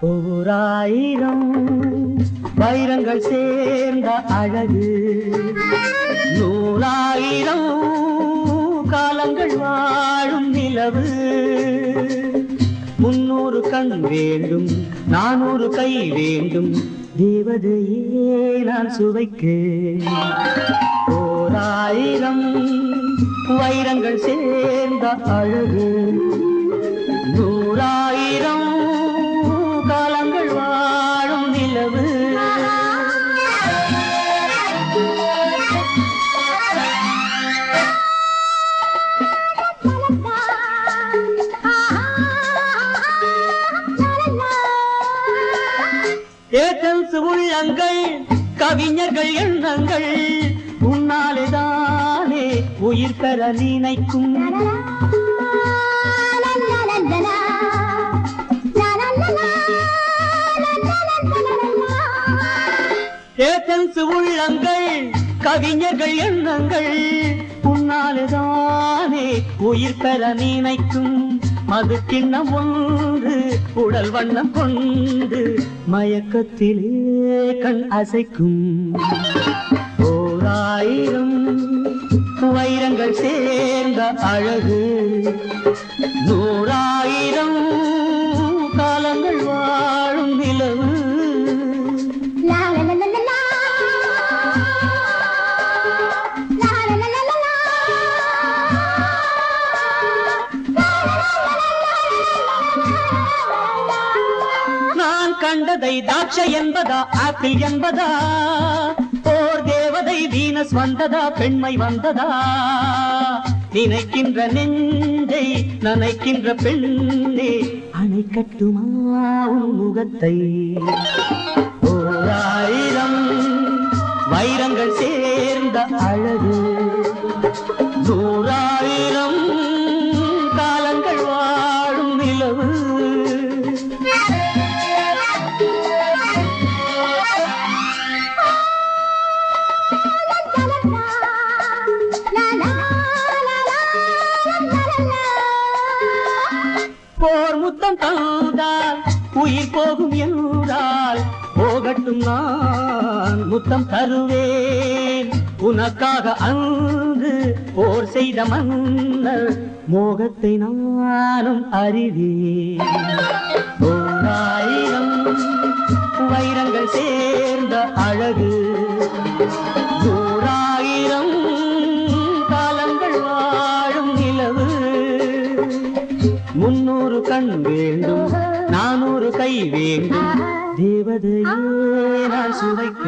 ஓராயிரம் வைரங்கள் சேர்ந்த அழகு. கண் வேண்டும் நான் ஒரு கை வேண்டும். தேவதையே நான் சுவைக்க ஓராயிரம் வைரங்கள் சேர்ந்த அழகு. உள்ளங்கள் கவிஞர்கள் எண்ணங்கள் உன்னாலேதானே உயிர் பெற நினைக்கும். ஏதன்ஸ் உள்ளங்கள் கவிஞர்கள் எண்ணங்கள் உன்னாலேதானே உயிர் பெற நினைக்கும். மது கிண்ணம் ஒன்று உடல் வண்ணம் கொண்டு மயக்கத்திலே கண் அசைக்கும். ஓராயிரம் வைரங்கள் சேர்ந்த அழகு. நூறாயிரம் கண்டதை தாட்ச என்பதா ஆப்பிள் என்பதா? ஓர் தேவதை வீனஸ் வந்ததா பெண்மை வந்ததா? நினைக்கின்ற நெஞ்சை நனைக்கின்ற பெண்ணே அணை கட்டுமா முகத்தை? ஓராயிரம் வைரங்கள் சேர்ந்த அழகு நூறாயிரம் காலங்கள் வாழும் நிலவு. முத்தம் தந்தால் உயிர் போகும் என்றால் போகட்டும் நான் முத்தம் தருவேன். உனக்காக அங்கு போர் செய்த மன்னர் மோகத்தை நானும் அறிவேன். ஓராயிரம் வைரங்கள் சேர்ந்த அழகு நூறாயிரம் காலங்கள் வாழும் நிலவு. முன் ஒரு கண் வேண்டும். நான் ஒரு கை வேண்டும். தேவதையே நான் சுவைக்க